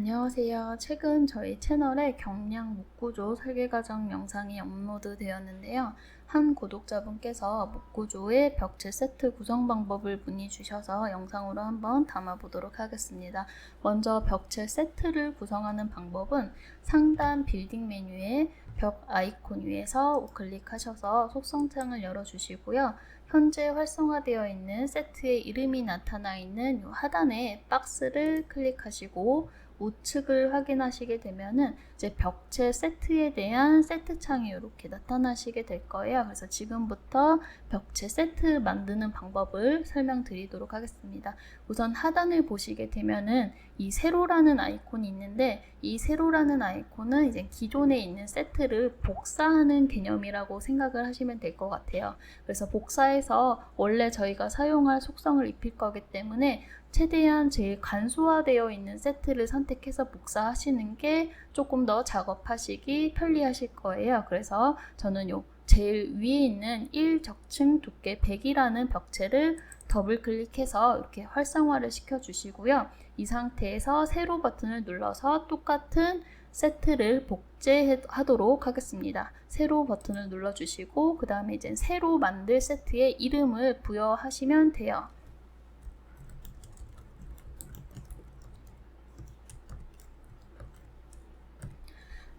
안녕하세요. 최근 저희 채널에 경량 목구조 설계 과정 영상이 업로드 되었는데요. 한 구독자분께서 목구조의 벽체 세트 구성 방법을 문의 주셔서 영상으로 한번 담아보도록 하겠습니다. 먼저 벽체 세트를 구성하는 방법은 상단 빌딩 메뉴에 벽 아이콘 위에서 우클릭하셔서 속성창을 열어주시고요. 현재 활성화되어 있는 세트의 이름이 나타나 있는 이 하단에 박스를 클릭하시고 우측을 확인하시게 되면은 이제 벽체 세트에 대한 세트 창이 이렇게 나타나시게 될 거예요. 그래서 지금부터 벽체 세트 만드는 방법을 설명드리도록 하겠습니다. 우선 하단을 보시게 되면은 이 세로라는 아이콘이 있는데 이 세로라는 아이콘은 이제 기존에 있는 세트를 복사하는 개념이라고 생각을 하시면 될 것 같아요. 그래서 복사해서 원래 저희가 사용할 속성을 입힐 거기 때문에 최대한 제일 간소화되어 있는 세트를 선택해서 복사하시는 게 조금 더 작업하시기 편리하실 거예요. 그래서 저는 요 제일 위에 있는 1 적층 두께 100이라는 벽체를 더블 클릭해서 이렇게 활성화를 시켜 주시고요. 이 상태에서 세로 버튼을 눌러서 똑같은 세트를 복제하도록 하겠습니다. 세로 버튼을 눌러 주시고 그 다음에 이제 새로 만들 세트의 이름을 부여하시면 돼요.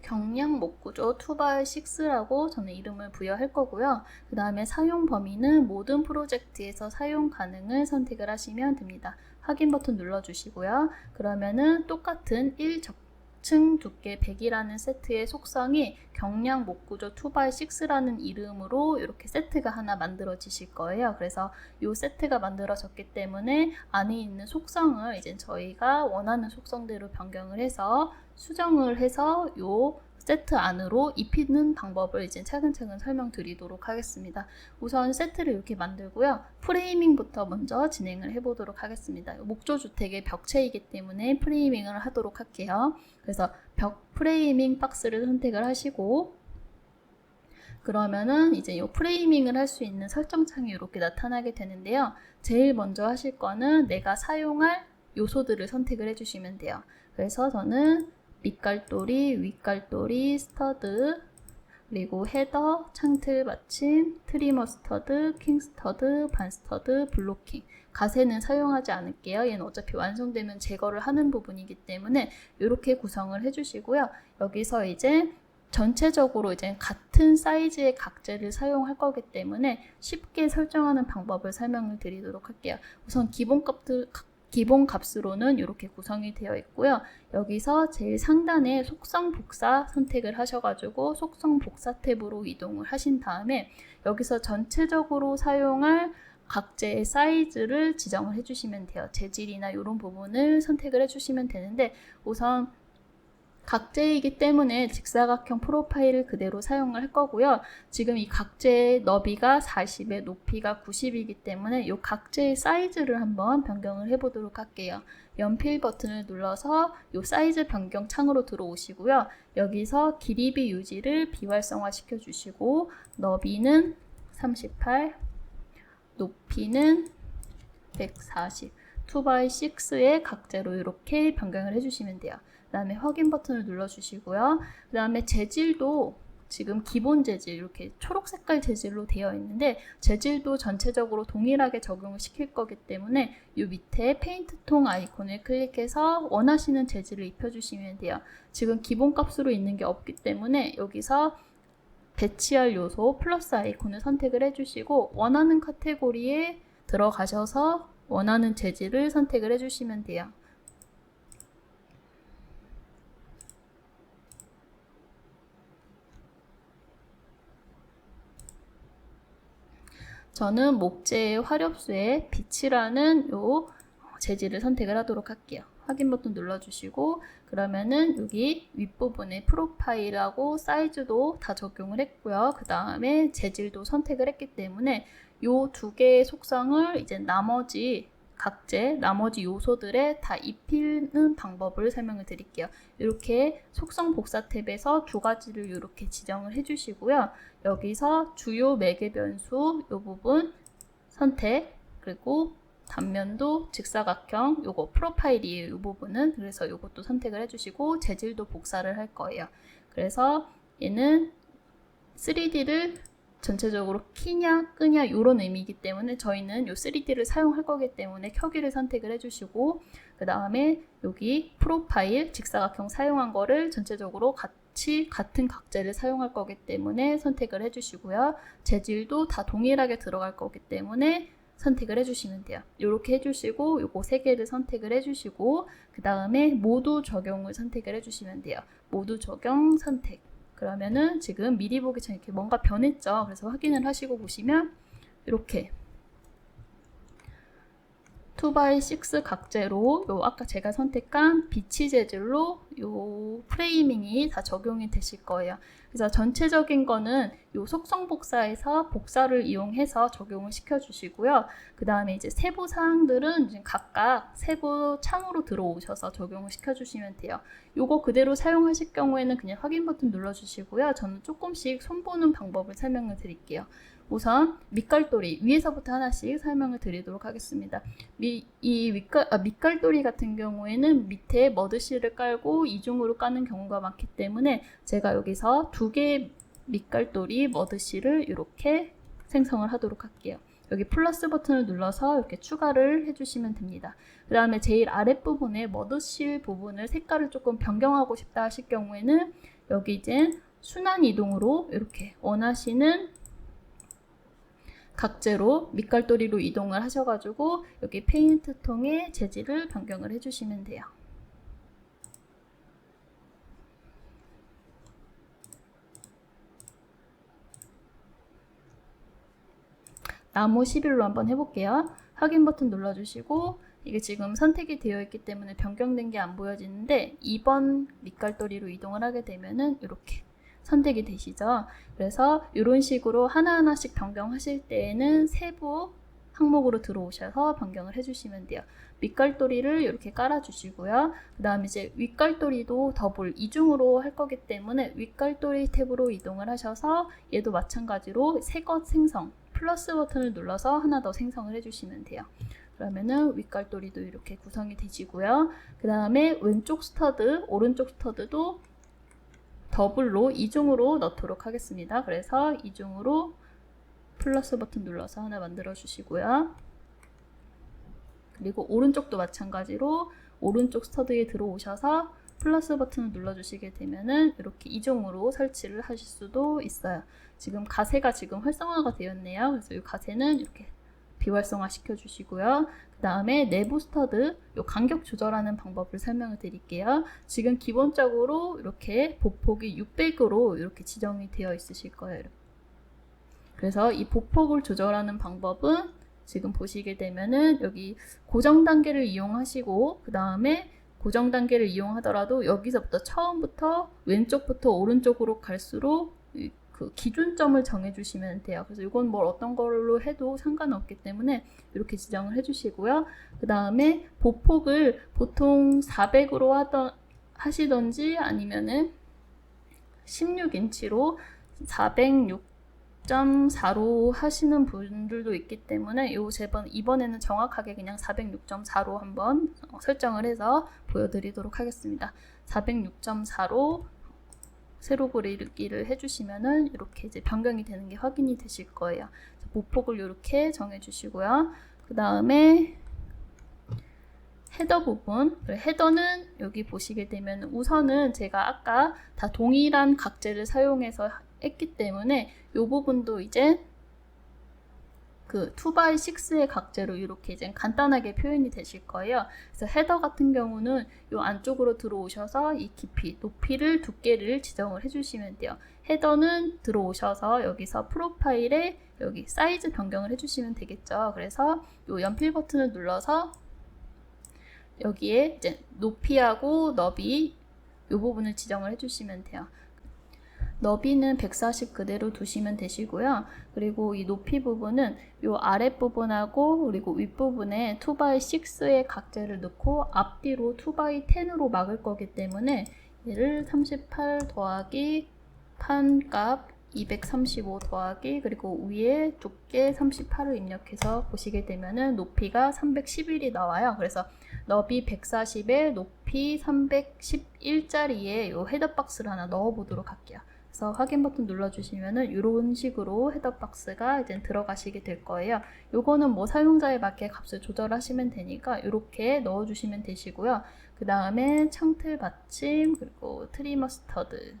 경량 목구조 2x6라고 저는 이름을 부여할 거고요. 그 다음에 사용 범위는 모든 프로젝트에서 사용 가능을 선택을 하시면 됩니다. 확인 버튼 눌러주시고요. 그러면은 똑같은 1 적층 두께 100이라는 세트의 속성이 경량 목구조 2x6라는 이름으로 이렇게 세트가 하나 만들어지실 거예요. 그래서 이 세트가 만들어졌기 때문에 안에 있는 속성을 이제 저희가 원하는 속성대로 변경을 해서 수정을 해서 요 세트 안으로 입히는 방법을 이제 차근차근 설명드리도록 하겠습니다. 우선 세트를 이렇게 만들고요. 프레이밍부터 먼저 진행을 해보도록 하겠습니다. 목조 주택의 벽체이기 때문에 프레이밍을 하도록 할게요. 그래서 벽 프레이밍 박스를 선택을 하시고 그러면은 이제 이 프레이밍을 할 수 있는 설정창이 이렇게 나타나게 되는데요. 제일 먼저 하실 거는 내가 사용할 요소들을 선택을 해주시면 돼요. 그래서 저는 밑갈돌이, 윗갈돌이, 스터드, 그리고 헤더, 창틀 받침, 트리머 스터드, 킹 스터드, 반 스터드, 블로킹. 가세는 사용하지 않을게요. 얘는 어차피 완성되면 제거를 하는 부분이기 때문에 이렇게 구성을 해주시고요. 여기서 이제 전체적으로 이제 같은 사이즈의 각재를 사용할 거기 때문에 쉽게 설정하는 방법을 설명을 드리도록 할게요. 우선 기본 값들, 기본 값으로는 이렇게 구성이 되어 있고요. 여기서 제일 상단에 속성 복사 선택을 하셔가지고 속성 복사 탭으로 이동을 하신 다음에 여기서 전체적으로 사용할 각재의 사이즈를 지정을 해주시면 돼요. 재질이나 이런 부분을 선택을 해주시면 되는데 우선 각재이기 때문에 직사각형 프로파일을 그대로 사용을 할 거고요. 지금 이 각재의 너비가 40에 높이가 90이기 때문에 이 각재의 사이즈를 한번 변경을 해보도록 할게요. 연필 버튼을 눌러서 이 사이즈 변경 창으로 들어오시고요. 여기서 길이비 유지를 비활성화 시켜주시고 너비는 38, 높이는 140, 2x6의 각재로 이렇게 변경을 해주시면 돼요. 그 다음에 확인 버튼을 눌러주시고요. 그 다음에 재질도 지금 기본 재질 이렇게 초록 색깔 재질로 되어 있는데 재질도 전체적으로 동일하게 적용을 시킬 거기 때문에 이 밑에 페인트 통 아이콘을 클릭해서 원하시는 재질을 입혀주시면 돼요. 지금 기본 값으로 있는 게 없기 때문에 여기서 배치할 요소 플러스 아이콘을 선택을 해주시고 원하는 카테고리에 들어가셔서 원하는 재질을 선택을 해주시면 돼요. 저는 목재의 화렵수에 빛이라는 요 재질을 선택을 하도록 할게요. 확인 버튼 눌러주시고 그러면은 여기 윗부분에 프로파일하고 사이즈도 다 적용을 했고요. 그 다음에 재질도 선택을 했기 때문에 요두 개의 속성을 이제 나머지 각재 나머지 요소들에 다 입히는 방법을 설명을 드릴게요. 이렇게 속성 복사 탭에서 두 가지를 이렇게 지정을 해주시고요. 여기서 주요 매개 변수 이 부분 선택 그리고 단면도 직사각형 요거 프로파일이에요. 이 부분은 그래서 요것도 선택을 해주시고 재질도 복사를 할 거예요. 그래서 얘는 3D를 전체적으로 키냐 끄냐 이런 의미이기 때문에 저희는 요 3D를 사용할 거기 때문에 켜기를 선택을 해주시고 그 다음에 여기 프로파일 직사각형 사용한 거를 전체적으로 같이 같은 각재를 사용할 거기 때문에 선택을 해주시고요. 재질도 다 동일하게 들어갈 거기 때문에 선택을 해주시면 돼요. 이렇게 해주시고 요거 세 개를 선택을 해주시고 그 다음에 모두 적용을 선택을 해주시면 돼요. 모두 적용 선택. 그러면은 지금 미리 보기 전에 이렇게 뭔가 변했죠. 그래서 확인을 하시고 보시면 이렇게 2x6 각재로 요 아까 제가 선택한 비치 재질로 요 프레이밍이 다 적용이 되실 거예요. 그래서 전체적인 거는 요 속성 복사에서 복사를 이용해서 적용을 시켜 주시고요. 그 다음에 이제 세부 사항들은 이제 각각 세부 창으로 들어오셔서 적용을 시켜 주시면 돼요. 요거 그대로 사용하실 경우에는 그냥 확인 버튼 눌러 주시고요. 저는 조금씩 손보는 방법을 설명을 드릴게요. 우선 밑갈돌이 위에서부터 하나씩 설명을 드리도록 하겠습니다. 미, 이 밑갈, 아, 밑갈돌이 같은 경우에는 밑에 머드실을 깔고 이중으로 까는 경우가 많기 때문에 제가 여기서 두 개의 밑갈돌이 머드실을 이렇게 생성을 하도록 할게요. 여기 플러스 버튼을 눌러서 이렇게 추가를 해주시면 됩니다. 그 다음에 제일 아랫부분에 머드실 부분을 색깔을 조금 변경하고 싶다 하실 경우에는 여기 이제 순환 이동으로 이렇게 원하시는 각재로 밑갈도리로 이동을 하셔가지고 여기 페인트 통에 재질을 변경을 해주시면 돼요. 나무 11로 한번 해볼게요. 확인 버튼 눌러주시고 이게 지금 선택이 되어 있기 때문에 변경된 게 안 보여지는데 2번 밑갈도리로 이동을 하게 되면은 이렇게 선택이 되시죠. 그래서 이런 식으로 하나하나씩 변경하실 때에는 세부 항목으로 들어오셔서 변경을 해주시면 돼요. 밑갈도리를 이렇게 깔아주시고요. 그 다음에 이제 윗갈도리도 더블 이중으로 할 거기 때문에 윗갈도리 탭으로 이동을 하셔서 얘도 마찬가지로 새 것 생성 플러스 버튼을 눌러서 하나 더 생성을 해주시면 돼요. 그러면은 윗갈도리도 이렇게 구성이 되시고요. 그 다음에 왼쪽 스터드, 오른쪽 스터드도 더블로 이중으로 넣도록 하겠습니다. 그래서 이중으로 플러스 버튼 눌러서 하나 만들어 주시고요. 그리고 오른쪽도 마찬가지로 오른쪽 스터드에 들어오셔서 플러스 버튼을 눌러주시게 되면은 이렇게 이중으로 설치를 하실 수도 있어요. 지금 가세가 지금 활성화가 되었네요. 그래서 이 가세는 이렇게 비활성화 시켜주시고요. 그 다음에 내부 스터드 요 간격 조절하는 방법을 설명을 드릴게요. 지금 기본적으로 이렇게 보폭이 600으로 이렇게 지정이 되어 있으실 거예요. 그래서 이 보폭을 조절하는 방법은 지금 보시게 되면은 여기 고정 단계를 이용하시고 그 다음에 고정 단계를 이용하더라도 여기서부터 처음부터 왼쪽부터 오른쪽으로 갈수록 그 기준점을 정해주시면 돼요. 그래서 이건 뭘 어떤 걸로 해도 상관없기 때문에 이렇게 지정을 해주시고요. 그 다음에 보폭을 보통 400으로 하던, 하시던지 아니면은 16인치로 406.4로 하시는 분들도 있기 때문에 요 제번 이번에는 정확하게 그냥 406.4로 한번 설정을 해서 보여드리도록 하겠습니다. 406.4로 세로 그리기를 해주시면은 이렇게 이제 변경이 되는 게 확인이 되실 거예요. 보폭을 이렇게 정해주시고요. 그 다음에 헤더 부분, 헤더는 여기 보시게 되면 우선은 제가 아까 다 동일한 각재를 사용해서 했기 때문에 이 부분도 이제 그 2x6의 각재로 이렇게 이제 간단하게 표현이 되실 거예요. 그래서 헤더 같은 경우는 이 안쪽으로 들어오셔서 이 깊이, 높이를 두께를 지정을 해주시면 돼요. 헤더는 들어오셔서 여기서 프로파일에 여기 사이즈 변경을 해주시면 되겠죠. 그래서 이 연필 버튼을 눌러서 여기에 이제 높이하고 너비 이 부분을 지정을 해주시면 돼요. 너비는 140 그대로 두시면 되시고요. 그리고 이 높이 부분은 이 아랫부분하고 그리고 윗부분에 2x6의 각재를 넣고 앞뒤로 2x10으로 막을 거기 때문에 얘를 38 더하기 판값 235 더하기 그리고 위에 두께 38을 입력해서 보시게 되면은 높이가 311이 나와요. 그래서 너비 140에 높이 311짜리에 요 헤더 박스를 하나 넣어 보도록 할게요. 그래서 확인 버튼 눌러주시면은 이런 식으로 헤더 박스가 이제 들어가시게 될 거예요. 요거는 뭐 사용자에 맞게 값을 조절하시면 되니까 이렇게 넣어주시면 되시고요. 그 다음에 창틀 받침 그리고 트리 머 스터드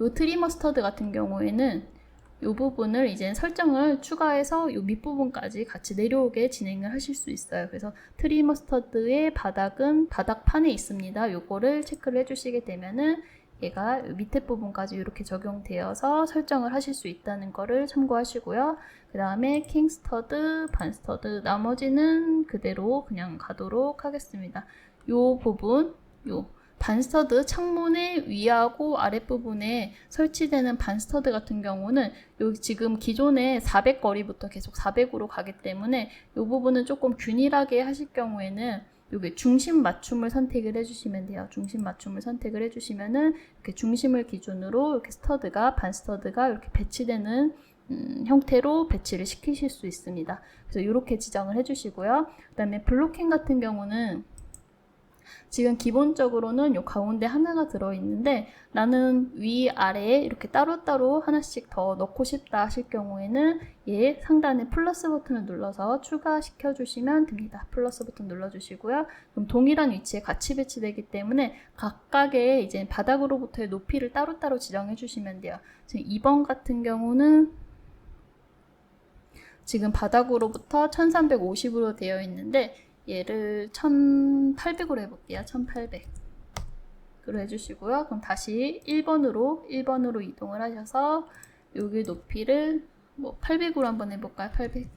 요 트리 머 스터드 같은 경우에는 이 부분을 이제 설정을 추가해서 이 밑부분까지 같이 내려오게 진행을 하실 수 있어요. 그래서 트리 머스터드의 바닥은 바닥판에 있습니다. 요거를 체크를 해주시게 되면은 얘가 밑에 부분까지 이렇게 적용되어서 설정을 하실 수 있다는 거를 참고하시고요. 그 다음에 킹스터드, 반스터드 나머지는 그대로 그냥 가도록 하겠습니다. 요 부분, 요 반스터드 창문의 위하고 아랫부분에 설치되는 반스터드 같은 경우는 여기 지금 기존에 400 거리부터 계속 400으로 가기 때문에 이 부분은 조금 균일하게 하실 경우에는 여기 중심 맞춤을 선택을 해주시면 돼요. 중심 맞춤을 선택을 해주시면은 이렇게 중심을 기준으로 이렇게 스터드가 반 스터드가 이렇게 배치되는 음, 형태로 배치를 시키실 수 있습니다. 그래서 이렇게 지정을 해주시고요. 그 다음에 블로킹 같은 경우는 지금 기본적으로는 요 가운데 하나가 들어있는데 나는 위 아래에 이렇게 따로따로 하나씩 더 넣고 싶다 하실 경우에는 얘 상단에 플러스 버튼을 눌러서 추가시켜 주시면 됩니다. 플러스 버튼 눌러 주시고요. 그럼 동일한 위치에 같이 배치되기 때문에 각각의 이제 바닥으로부터의 높이를 따로따로 지정해 주시면 돼요. 지금 2번 같은 경우는 지금 바닥으로부터 1350으로 되어 있는데 얘를 1800으로 해볼게요. 1800. 그로 해주시고요. 그럼 다시 1번으로 1번으로 이동을 하셔서 여기 높이를 뭐 800으로 한번 해볼까요? 800.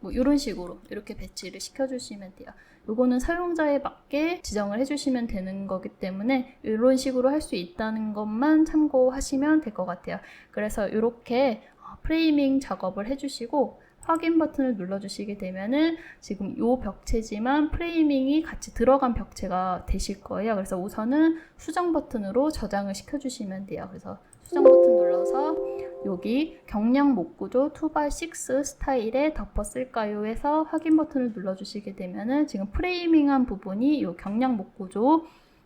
뭐 이런 식으로 이렇게 배치를 시켜주시면 돼요. 요거는 사용자에 맞게 지정을 해주시면 되는 거기 때문에 이런 식으로 할 수 있다는 것만 참고하시면 될 것 같아요. 그래서 이렇게 프레이밍 작업을 해주시고 확인 버튼을 눌러주시게 되면은 지금 요 벽체지만 프레이밍이 같이 들어간 벽체가 되실 거예요. 그래서 우선은 수정 버튼으로 저장을 시켜주시면 돼요. 그래서 수정 버튼 눌러서 여기 경량 목구조 2x6 스타일에 덮었을까요? 해서 확인 버튼을 눌러주시게 되면은 지금 프레이밍한 부분이 요 경량 목구조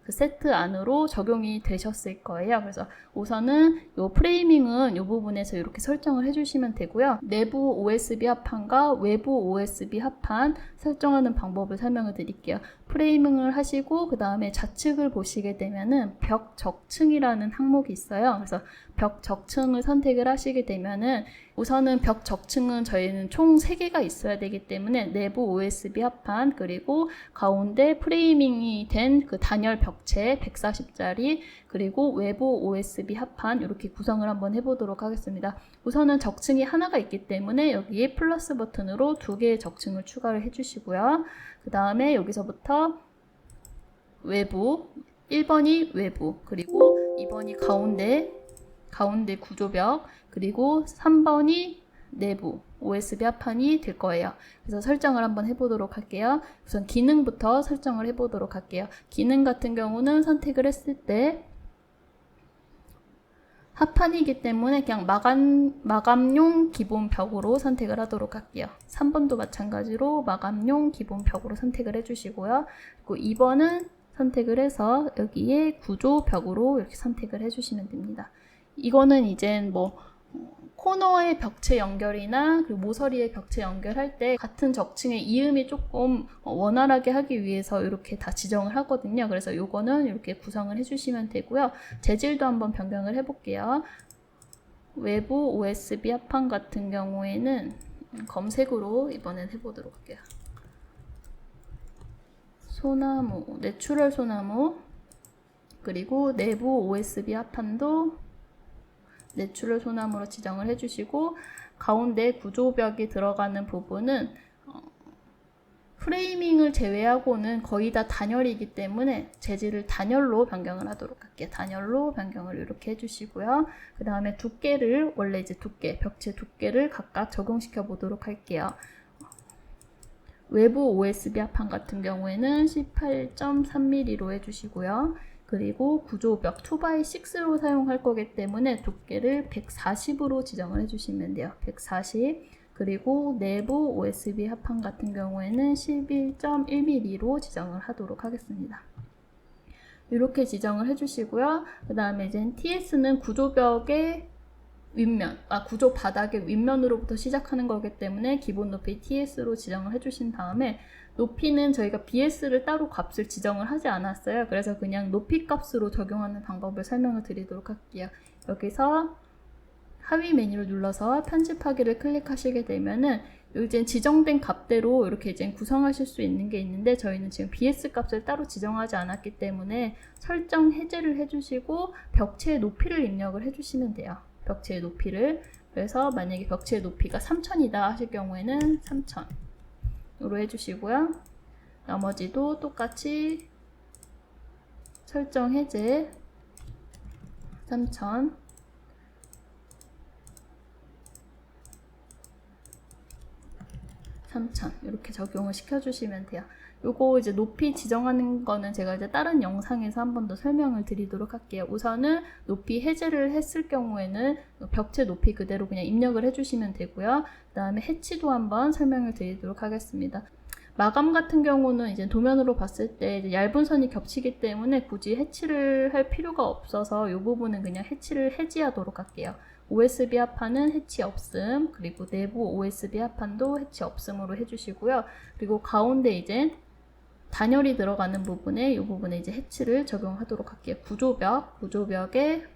그 세트 안으로 적용이 되셨을 거예요. 그래서 우선은 이 프레이밍은 이 부분에서 이렇게 설정을 해주시면 되고요. 내부 OSB 합판과 외부 OSB 합판 설정하는 방법을 설명을 드릴게요. 프레이밍을 하시고 그 다음에 좌측을 보시게 되면은 벽 적층이라는 항목이 있어요. 그래서 벽 적층을 선택을 하시게 되면은 우선은 벽 적층은 저희는 총 3개가 있어야 되기 때문에 내부 OSB 합판 그리고 가운데 프레이밍이 된 그 단열 벽체 140짜리 그리고 외부 OSB 합판 이렇게 구성을 한번 해보도록 하겠습니다. 우선은 적층이 하나가 있기 때문에 여기에 플러스 버튼으로 두 개의 적층을 추가를 해주시고요. 그 다음에 여기서부터 외부 1번이 외부 그리고 2번이 가운데 가운데 구조벽 그리고 3번이 내부 OSB 합판이 될 거예요. 그래서 설정을 한번 해보도록 할게요. 우선 기능부터 설정을 해보도록 할게요. 기능 같은 경우는 선택을 했을 때 합판이기 때문에 그냥 마감, 마감용 기본 벽으로 선택을 하도록 할게요. 3번도 마찬가지로 마감용 기본 벽으로 선택을 해주시고요. 그리고 2번은 선택을 해서 여기에 구조 벽으로 이렇게 선택을 해주시면 됩니다. 이거는 이제 뭐 코너의 벽체 연결이나 그리고 모서리의 벽체 연결할 때 같은 적층의 이음이 조금 원활하게 하기 위해서 이렇게 다 지정을 하거든요. 그래서 요거는 이렇게 구성을 해주시면 되고요. 재질도 한번 변경을 해볼게요. 외부 OSB 합판 같은 경우에는 검색으로 이번엔 해보도록 할게요. 소나무, 내추럴 소나무, 그리고 내부 OSB 합판도 내추럴 소나무로 지정을 해주시고 가운데 구조벽이 들어가는 부분은 어, 프레이밍을 제외하고는 거의 다 단열이기 때문에 재질을 단열로 변경을 하도록 할게요. 단열로 변경을 이렇게 해주시고요. 그 다음에 두께를 원래 이제 두께, 벽체 두께를 각각 적용시켜 보도록 할게요. 외부 OSB 합판 같은 경우에는 18.3mm로 해주시고요. 그리고 구조벽 2x6로 사용할 거기 때문에 두께를 140으로 지정을 해주시면 돼요. 140 그리고 내부 OSB 합판 같은 경우에는 11.1mm로 지정을 하도록 하겠습니다. 이렇게 지정을 해주시고요. 그 다음에 이제 TS는 구조벽의 윗면, 아, 구조 바닥의 윗면으로부터 시작하는 거기 때문에 기본 높이 TS로 지정을 해주신 다음에 높이는 저희가 BS를 따로 값을 지정을 하지 않았어요. 그래서 그냥 높이 값으로 적용하는 방법을 설명을 드리도록 할게요. 여기서 하위 메뉴를 눌러서 편집하기를 클릭하시게 되면은 이제 지정된 값대로 이렇게 이제 구성하실 수 있는 게 있는데 저희는 지금 BS 값을 따로 지정하지 않았기 때문에 설정 해제를 해주시고 벽체의 높이를 입력을 해주시면 돼요. 벽체의 높이를 그래서 만약에 벽체의 높이가 3000이다 하실 경우에는 3000 으로 해주시고요. 나머지도 똑같이 설정 해제 3000 3000 이렇게 적용을 시켜주시면 돼요. 요거 이제 높이 지정하는 거는 제가 이제 다른 영상에서 한 번 더 설명을 드리도록 할게요. 우선은 높이 해제를 했을 경우에는 벽체 높이 그대로 그냥 입력을 해주시면 되고요. 그 다음에 해치도 한번 설명을 드리도록 하겠습니다. 마감 같은 경우는 이제 도면으로 봤을 때 얇은 선이 겹치기 때문에 굳이 해치를 할 필요가 없어서 이 부분은 그냥 해치를 해지하도록 할게요. OSB 합판은 해치 없음, 그리고 내부 OSB 합판도 해치 없음으로 해주시고요. 그리고 가운데 이제 단열이 들어가는 부분에 이 부분에 이제 해치를 적용하도록 할게요. 구조벽, 구조벽에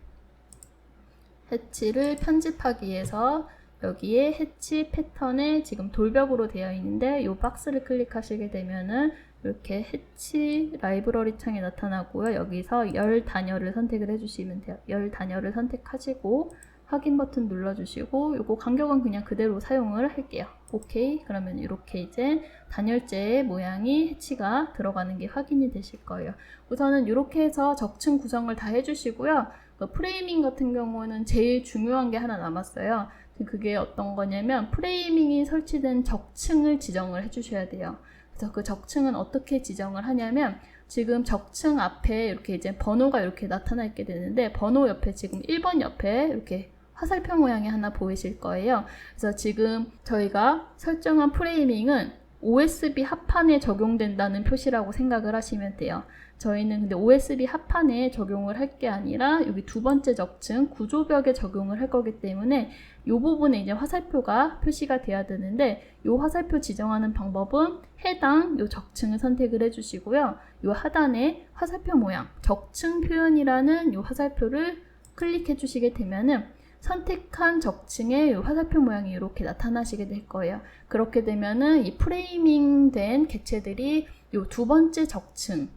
해치를 편집하기 위해서 여기에 해치 패턴에 지금 돌벽으로 되어 있는데 이 박스를 클릭하시게 되면은 이렇게 해치 라이브러리 창에 나타나고요. 여기서 열 단열을 선택을 해주시면 돼요. 열 단열을 선택하시고 확인 버튼 눌러주시고 이거 간격은 그냥 그대로 사용을 할게요. 오케이 그러면 이렇게 이제 단열재의 모양이 해치가 들어가는 게 확인이 되실 거예요. 우선은 이렇게 해서 적층 구성을 다 해주시고요. 그 프레이밍 같은 경우는 제일 중요한 게 하나 남았어요. 그게 어떤 거냐면 프레이밍이 설치된 적층을 지정을 해주셔야 돼요. 그래서 그 적층은 어떻게 지정을 하냐면 지금 적층 앞에 이렇게 이제 번호가 이렇게 나타나 있게 되는데 번호 옆에 지금 1번 옆에 이렇게 화살표 모양이 하나 보이실 거예요. 그래서 지금 저희가 설정한 프레이밍은 OSB 합판에 적용된다는 표시라고 생각을 하시면 돼요. 저희는 근데 OSB 합판에 적용을 할 게 아니라 여기 두 번째 적층 구조벽에 적용을 할 거기 때문에 이 부분에 이제 화살표가 표시가 돼야 되는데 이 화살표 지정하는 방법은 해당 이 적층을 선택을 해주시고요. 이 하단에 화살표 모양 적층 표현이라는 이 화살표를 클릭해 주시게 되면은 선택한 적층의 화살표 모양이 이렇게 나타나시게 될 거예요. 그렇게 되면은 이 프레이밍 된 객체들이 이 두 번째 적층,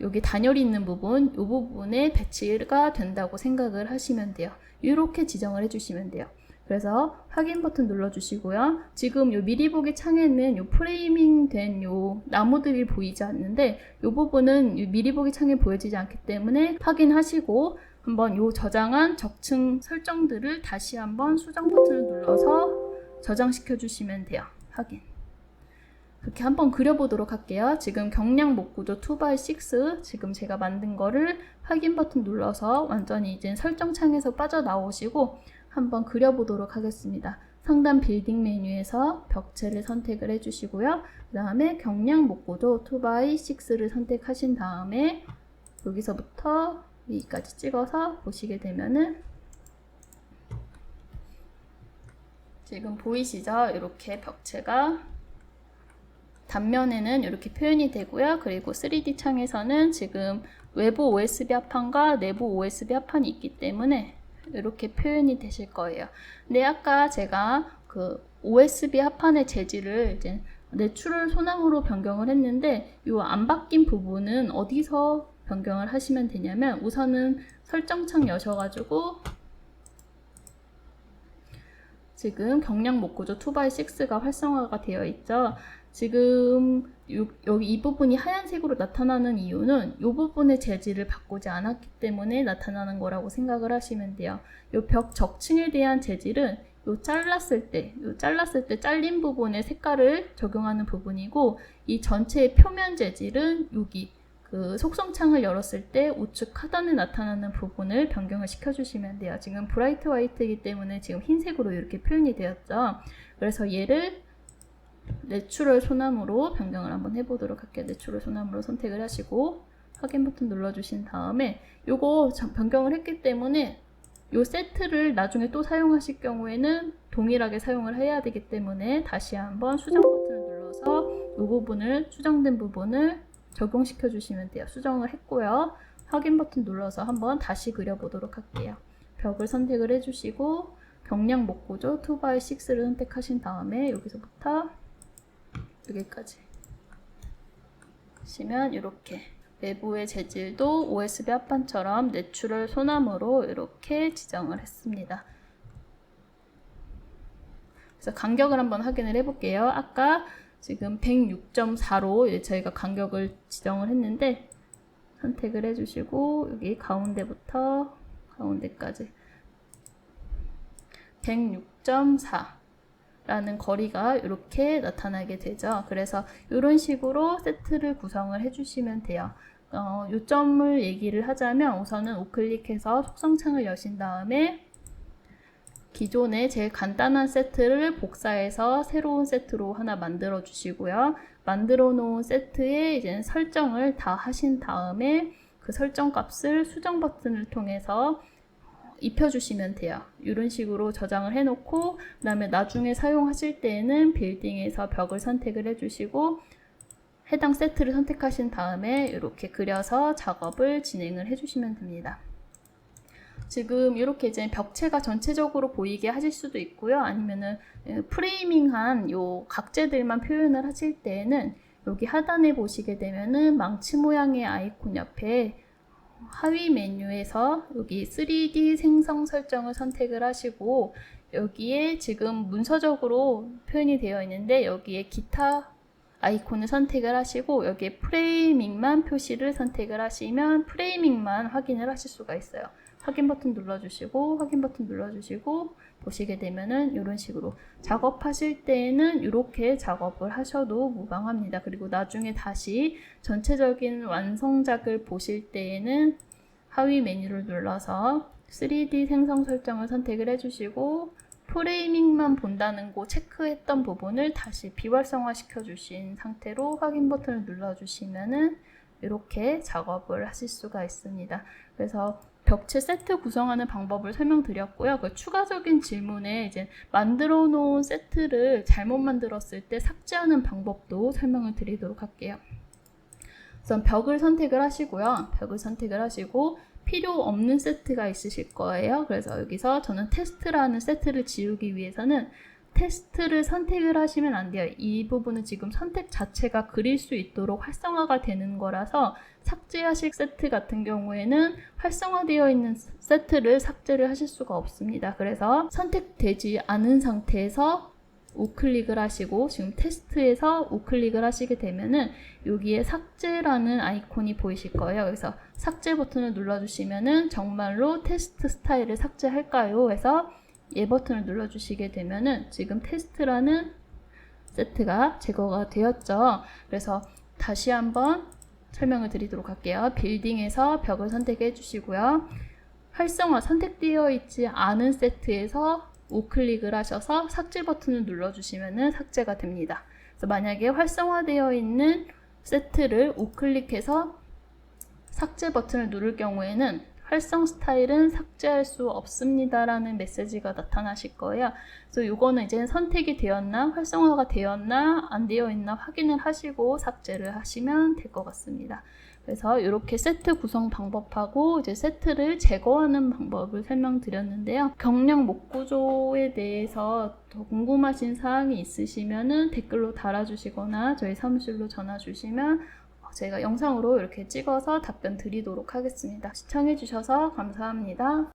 여기 단열이 있는 부분, 이 부분에 배치가 된다고 생각을 하시면 돼요. 이렇게 지정을 해주시면 돼요. 그래서 확인 버튼 눌러주시고요. 지금 요 미리 보기 창에는 요 프레이밍 된 요 나무들이 보이지 않는데 요 부분은 요 미리 보기 창에 보여지지 않기 때문에 확인하시고 한번 요 저장한 적층 설정들을 다시 한번 수정 버튼을 눌러서 저장시켜 주시면 돼요. 확인. 그렇게 한번 그려보도록 할게요. 지금 경량 목구조 2x6 지금 제가 만든 거를 확인 버튼 눌러서 완전히 이제 설정 창에서 빠져나오시고 한번 그려보도록 하겠습니다. 상단 빌딩 메뉴에서 벽체를 선택을 해주시고요. 그 다음에 경량 목구조 2x6를 선택하신 다음에 여기서부터 여기까지 찍어서 보시게 되면은 지금 보이시죠? 이렇게 벽체가 단면에는 이렇게 표현이 되고요. 그리고 3D 창에서는 지금 외부 OSB 합판과 내부 OSB 합판이 있기 때문에 이렇게 표현이 되실 거예요. 근데 아까 제가 그 OSB 합판의 재질을 이제 내추럴 소나무로 변경을 했는데 이 안 바뀐 부분은 어디서 변경을 하시면 되냐면 우선은 설정창 여셔가지고 지금 경량 목구조 2x6가 활성화가 되어 있죠. 지금 요, 여기 이 부분이 하얀색으로 나타나는 이유는 이 부분의 재질을 바꾸지 않았기 때문에 나타나는 거라고 생각을 하시면 돼요. 이 벽 적층에 대한 재질은 요 잘랐을 때, 요 잘랐을 때 잘린 부분의 색깔을 적용하는 부분이고 이 전체의 표면 재질은 여기 그 속성창을 열었을 때 우측 하단에 나타나는 부분을 변경을 시켜주시면 돼요. 지금 브라이트 화이트이기 때문에 지금 흰색으로 이렇게 표현이 되었죠. 그래서 얘를 내추럴 소나무로 변경을 한번 해보도록 할게요. 내추럴 소나무로 선택을 하시고 확인 버튼 눌러주신 다음에 요거 자- 변경을 했기 때문에 요 세트를 나중에 또 사용하실 경우에는 동일하게 사용을 해야 되기 때문에 다시 한번 수정 버튼을 눌러서 이 부분을 수정된 부분을 적용시켜 주시면 돼요. 수정을 했고요. 확인 버튼 눌러서 한번 다시 그려보도록 할게요. 벽을 선택을 해주시고 경량 목구조 2x6를 선택하신 다음에 여기서부터 여기까지 하시면 이렇게 외부의 재질도 OSB 합판처럼 내추럴 소나무로 이렇게 지정을 했습니다. 그래서 간격을 한번 확인을 해볼게요. 아까 지금 106.4로 저희가 간격을 지정을 했는데 선택을 해주시고 여기 가운데부터 가운데까지 106.4 라는 거리가 이렇게 나타나게 되죠. 그래서 이런 식으로 세트를 구성을 해주시면 돼요. 어, 요점을 얘기를 하자면 우선은 우클릭해서 속성창을 여신 다음에 기존의 제일 간단한 세트를 복사해서 새로운 세트로 하나 만들어 주시고요. 만들어 놓은 세트에 이제 설정을 다 하신 다음에 그 설정 값을 수정 버튼을 통해서 입혀주시면 돼요. 이런 식으로 저장을 해놓고 그 다음에 나중에 사용하실 때에는 빌딩에서 벽을 선택을 해주시고 해당 세트를 선택하신 다음에 이렇게 그려서 작업을 진행을 해주시면 됩니다. 지금 이렇게 이제 벽체가 전체적으로 보이게 하실 수도 있고요. 아니면은 프레이밍한 요 각재들만 표현을 하실 때에는 여기 하단에 보시게 되면은 망치 모양의 아이콘 옆에 하위 메뉴에서 여기 3D 생성 설정을 선택을 하시고 여기에 지금 문서적으로 표현이 되어 있는데 여기에 기타 아이콘을 선택을 하시고 여기에 프레이밍만 표시를 선택을 하시면 프레이밍만 확인을 하실 수가 있어요. 확인 버튼 눌러주시고 확인 버튼 눌러주시고 보시게 되면은 이런 식으로 작업하실 때에는 이렇게 작업을 하셔도 무방합니다. 그리고 나중에 다시 전체적인 완성작을 보실 때에는 하위 메뉴를 눌러서 3D 생성 설정을 선택을 해주시고 프레이밍만 본다는 거 체크했던 부분을 다시 비활성화 시켜 주신 상태로 확인 버튼을 눌러 주시면은 이렇게 작업을 하실 수가 있습니다. 그래서 벽체 세트 구성하는 방법을 설명드렸고요. 그 추가적인 질문에 이제 만들어 놓은 세트를 잘못 만들었을 때 삭제하는 방법도 설명을 드리도록 할게요. 우선 벽을 선택을 하시고요. 벽을 선택을 하시고 필요 없는 세트가 있으실 거예요. 그래서 여기서 저는 테스트라는 세트를 지우기 위해서는 테스트를 선택을 하시면 안 돼요. 이 부분은 지금 선택 자체가 그릴 수 있도록 활성화가 되는 거라서 삭제하실 세트 같은 경우에는 활성화되어 있는 세트를 삭제를 하실 수가 없습니다. 그래서 선택되지 않은 상태에서 우클릭을 하시고 지금 테스트에서 우클릭을 하시게 되면은 여기에 삭제라는 아이콘이 보이실 거예요. 그래서 삭제 버튼을 눌러주시면은 정말로 테스트 스타일을 삭제할까요? 해서 예 버튼을 눌러주시게 되면은 지금 테스트라는 세트가 제거가 되었죠. 그래서 다시 한번 설명을 드리도록 할게요. 빌딩에서 벽을 선택해 주시고요. 활성화 선택되어 있지 않은 세트에서 우클릭을 하셔서 삭제 버튼을 눌러주시면 삭제가 됩니다. 그래서 만약에 활성화되어 있는 세트를 우클릭해서 삭제 버튼을 누를 경우에는 활성 스타일은 삭제할 수 없습니다라는 메시지가 나타나실 거예요. 그래서 이거는 이제 선택이 되었나 활성화가 되었나 안 되어 있나 확인을 하시고 삭제를 하시면 될 것 같습니다. 그래서 이렇게 세트 구성 방법하고 이제 세트를 제거하는 방법을 설명드렸는데요. 경량 목 구조에 대해서 더 궁금하신 사항이 있으시면은 댓글로 달아주시거나 저희 사무실로 전화 주시면 제가 영상으로 이렇게 찍어서 답변 드리도록 하겠습니다. 시청해주셔서 감사합니다.